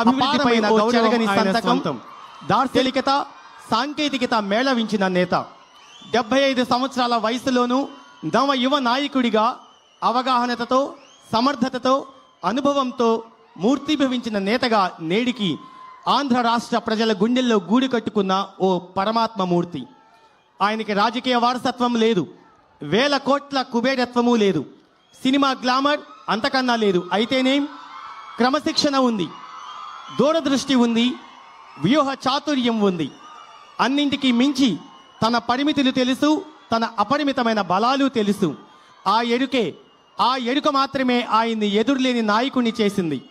అభివృద్ధిపై అపారమైన ఓ గౌరవం చెరగని ఆయన సంతకం సొంతం. దార్శనికత సాంకేతికత మేళవించిన నేత. డెబ్బై ఐదు సంవత్సరాల వయసులోనూ నవ యువ నాయకుడిగా అవగాహనతతో సమర్థతతో అనుభవంతో మూర్తిభవించిన నేతగా నేడికి ఆంధ్ర రాష్ట్ర ప్రజల గుండెల్లో గూడు కట్టుకున్న ఓ పరమాత్మ మూర్తి. ఆయనకి రాజకీయ వారసత్వం లేదు. వేల కోట్ల కుబేరత్వము లేదు. సినిమా గ్లామర్ అంతకన్నా లేదు. అయితేనేం? క్రమశిక్షణ ఉంది. దూరదృష్టి ఉంది వ్యూహ చాతుర్యం ఉంది. అన్నింటికి మించి తన పరిమితులు తెలుసు తన అపరిమితమైన బలాలు తెలుసు. ఆ ఎరుకే ఆ ఎరుక మాత్రమే ఆయన్ని ఎదురులేని నాయకుణ్ణి చేసింది.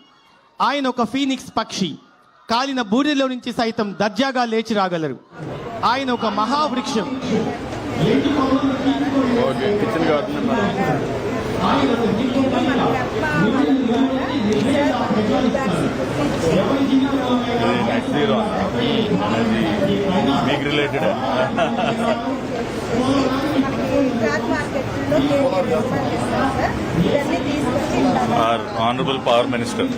ఆయన ఒక ఫీనిక్స్ పక్షి. కాలిన బూడిలో నుంచి సైతం దర్జాగా లేచి రాగలరు. ఆయన ఒక మహావృక్షం. ఓకే మీకు related honourable power minister.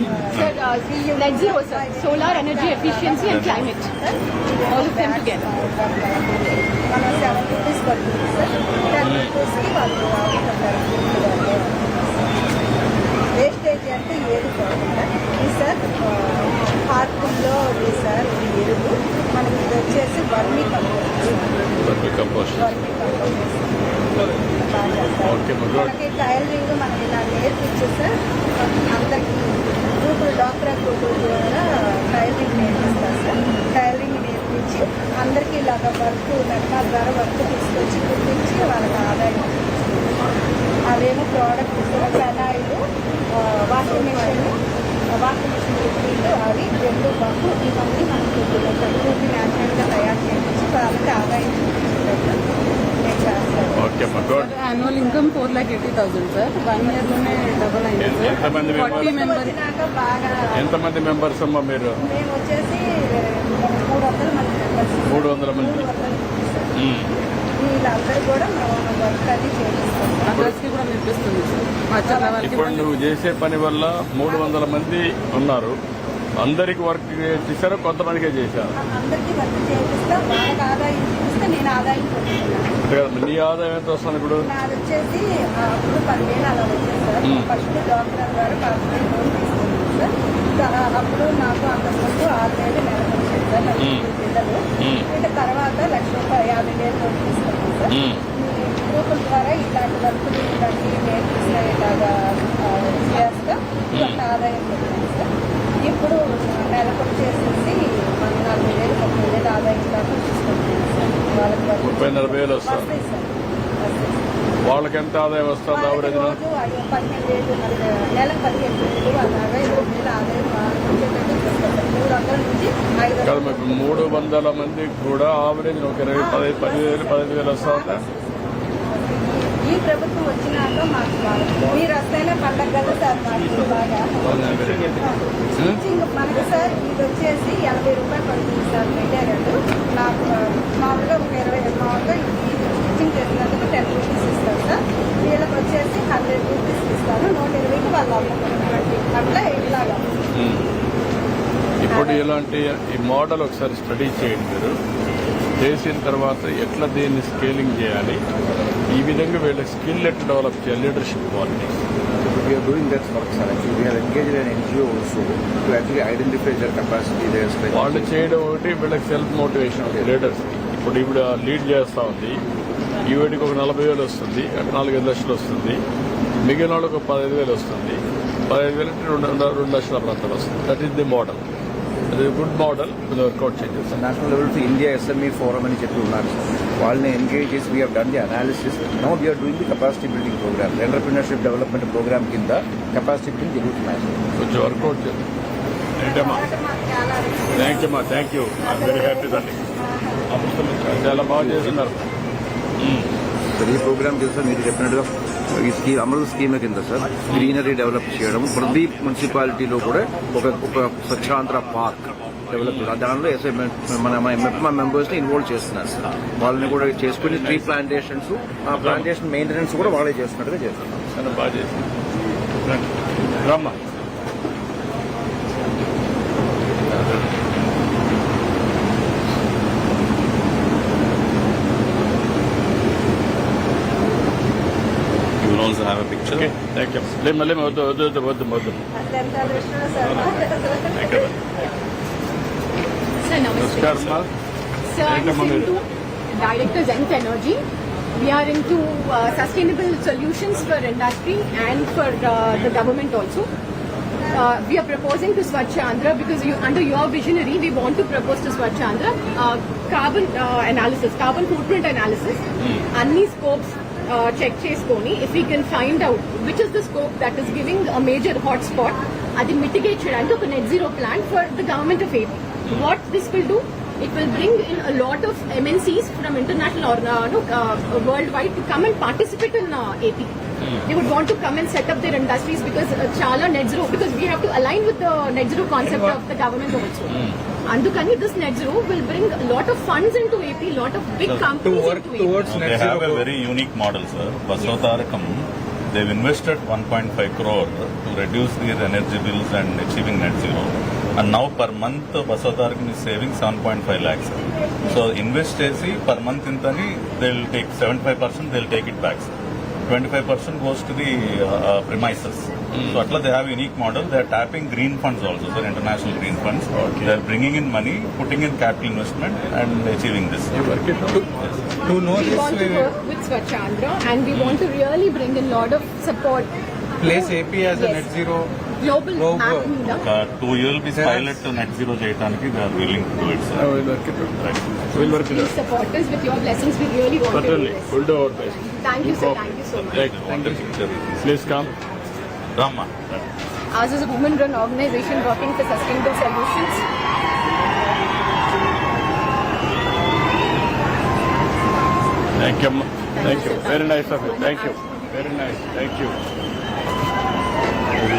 Solar energy efficiency and climate. All of them together. మన సెవెన్ రూపీస్ పడుతుంది సార్ టెన్ రూపీస్కి వాళ్ళు ఇది సార్ పార్కుల్లో ఉంది సార్ ఈ ఎరువు మనకి ఇది వచ్చేసి vermi compost vermi compost okay మనకి టైలరింగ్ మనకి ఇలా నేర్పించి సార్ అందరికి గ్రూపులు డాక్టర్ గ్రూపుల ద్వారా టైలరింగ్ నేర్పిస్తారు సార్ టైలరింగ్ నేర్పించి అందరికీ ఇలాగ వర్క్ మెట్మాల ద్వారా వర్క్ తీసుకొచ్చి కుట్టించి వాళ్ళకి ఆదాయం అవేమో product four lakh eighty thousand sir one ఇయర్లోనే double అయింది ఎంతమంది ఫార్టీ మెంబర్ ఎంతమంది మెంబర్స్ అమ్మా మీరు? మూడు వందల మంది వీళ్ళందరూ కూడా మేము వర్క్ అది చేపిస్తాం. ఇప్పుడు నువ్వు చేసే పని వల్ల మూడు వందల మంది ఉన్నారు. అందరికి వర్క్ చేశారు కొంతమందికే చేశారు. అందరికీ వర్క్ చేపిస్తాం. వాళ్ళకి ఆదాయం చూపిస్తే నేను ఆదాయం పొందుతున్నాను అంతే కదా నీ ఆదాయం ఎంత వస్తుంది ఇప్పుడు? నాది వచ్చేసి ఆ, అప్పుడు పదివేలు అలా వచ్చింది సార్. మ్మ్. ఫస్ట్ డాక్టర్ గారు పదివేలు లోన్ తీసుకున్నాను సార్. త- అప్పుడు నాకు అంతకుముందు ఆరు వేలు నెలకు వచ్చింది సార్ పిల్లలు. ఇంకా తర్వాత లక్ష రూపాయలు యాభై వేలు లోన్ సార్. గ్రూపుల ద్వారా ఇలాంటి వర్కులు ఇలాంటి నేర్పిస్తే ఇలాగా చేస్తా. కొంత ఆదాయం పొందాను సార్. ఇప్పుడు నెలకు వచ్చేసేసి మన నలభై వేలు ముప్పై వేలు ఆదాయం దాకా తీసుకుంటున్నాను సార్. వాళ్ళకి ముప్పై నలభై వేలు వస్తాయి. సార్. వాళ్ళకి ఎంత ఆదాయం వస్తుంది ఆవరేజ్ నెలకు పదిహేను వేలు అలాగా ఇరవై వేలు ఆదాయం కాదు మీకు మూడు వందల మందికి కూడా ఆవరేజ్ ఒక ఇరవై పదహైదు పదివేలు పదహైదు వేలు వస్తా ఉందా ఈ ప్రభుత్వం వచ్చినాక మాకు మీరు వస్తేనే పండగ కదా సార్ మాకు బాగా. మనకి సార్ ఇది వచ్చేసి ఎనభై రూపాయలు పడుతుంది సార్ మెటీరియల్ నాకు ఆ, మామూలుగా ఒక ఇరవై మామూలుగా ఇది స్టిచ్చింగ్ చేసినందుకు టెన్ రూపీస్ ఇస్తాను సార్ వీళ్ళకి వచ్చేసి హండ్రెడ్ రూపీస్ ఇస్తాను నూట ఇరవైకి వాళ్ళు అమ్ముకుంటున్నారు అట్లా ఇట్లాగా ఉమ్. ఇప్పుడు ఇలాంటి ఈ మోడల్ ఒకసారి స్టడీ చేయండి మీరు. చేసిన తర్వాత ఎట్లా దీన్ని స్కేలింగ్ చేయాలి? ఈ విధంగా వీళ్ళ స్కిల్ ఎట్లా డెవలప్ చేయాలి? Leadership qualities strength. వాళ్ళు చేయడం ఒకటి వీళ్ళకి సెల్ఫ్ మోటివేషన్ లీడర్స్ ఇప్పుడు ఇప్పుడు లీడ్ చేస్తా ఉంది. ఈ వీటికి ఒక నలభై వేలు వస్తుంది. అక్కడ నాలుగైదు లక్షలు వస్తుంది. మిగిలిన వాళ్ళకి ఒక పదహైదు వేలు వస్తుంది. పదహైదు వేలు అంటే రెండు- రెండు లక్షల ప్రాంతాలు వస్తుంది. దట్ ఈస్ ది మోడల్ అది గుడ్ మోడల్ ఇది వర్కౌట్ చేసేస్తాం national level to India SME forum అని చెప్పి ఉన్నారు. సార్ వాళ్ళని ఎంగేజ్ చేసి we done the analysis now we are doing the capacity building programme entrepreneurship development programme కింద కెపాసిటీ బిల్డింగ్ జరుగుతున్నాయి. సార్ కొంచెం వర్కౌట్ చాలా థ్యాంక్ యూ మా థ్యాంక్ యూ వెరీ హ్యాపీ చాలా బాగా చేస్తున్నారు. సార్ ఈ ప్రోగ్రామ్ కింద సార్ మీరు చెప్పినట్టుగా ఈ స్కీమ్ అమలు స్కీమ్ కింద సార్ గ్రీనరీ డెవలప్ చేయడం ప్రతి మున్సిపాలిటీలో కూడా ఒక ఒక స్వచ్ఛాంధ్ర పార్క్ డెవలప్ దానిలో ఎస్ఐ మన మా మెంబర్స్ని ఇన్వాల్వ్ చేస్తున్నారు సార్. వాళ్ళని కూడా చేసుకుని ట్రీ ప్లాంటేషన్స్ ఆ ప్లాంటేషన్ మెయింటెనెన్స్ కూడా వాళ్ళే చేస్తున్నట్టుగా చేస్తున్నారు. also have a picture. Okay, thank you. Let me, let me, let me, let. Thank you. Sir, Director Zenith Energy. We are into uh, sustainable solutions for industry and for uh, the government also. Uh, we are proposing to Swachh Andhra because you, under your visionary, we want to propose to Swachh Andhra uh, carbon uh, analysis, carbon footprint analysis, mm. any scopes uh, check చేసుకొని if we can find out which is the scope that is giving a major hotspot, అది mitigate చేయడానికి ఒక net zero plan for the government of AP. What this will do, it will bring in a lot of MNCs from international or uh, no, uh, worldwide to come and participate in uh, AP. They would want to come and set up their industries because uh, chala net zero because we have to align with the net zero concept of the government also. Andukani, This net zero will bring a lot of funds into AP, lot of big companies into AP. They have a very unique model, sir. Basavatarakam, they've invested 1.5 crore to reduce their energy bills and achieving net zero. And now per month Basavatarakam is saving 7.5 lakhs. So invest చేసి per month intani they'll take 75% they'll take it back. Sir. 25 percent goes to the uh, uh, premises. Mm. So atla they have a unique model. They are tapping green funds also, so international green funds. They are bringing in money, putting in capital investment, and achieving this. Okay. Yes. We want to uh, work with Swachandra, and we hmm. want to really bring in a lot of support. Place AP as a net zero two year be pilot net zero చేయడానికి they are willing to it sir will work it will work it Please support us with your blessings. We really want to do certainly this. Will do our best Thank you, sir. Thank you so much. Please come రామ్మా Ours is a women-run organization working for sustainable solutions. Thank you అమ్మా thank you very nice of you thank you very nice thank you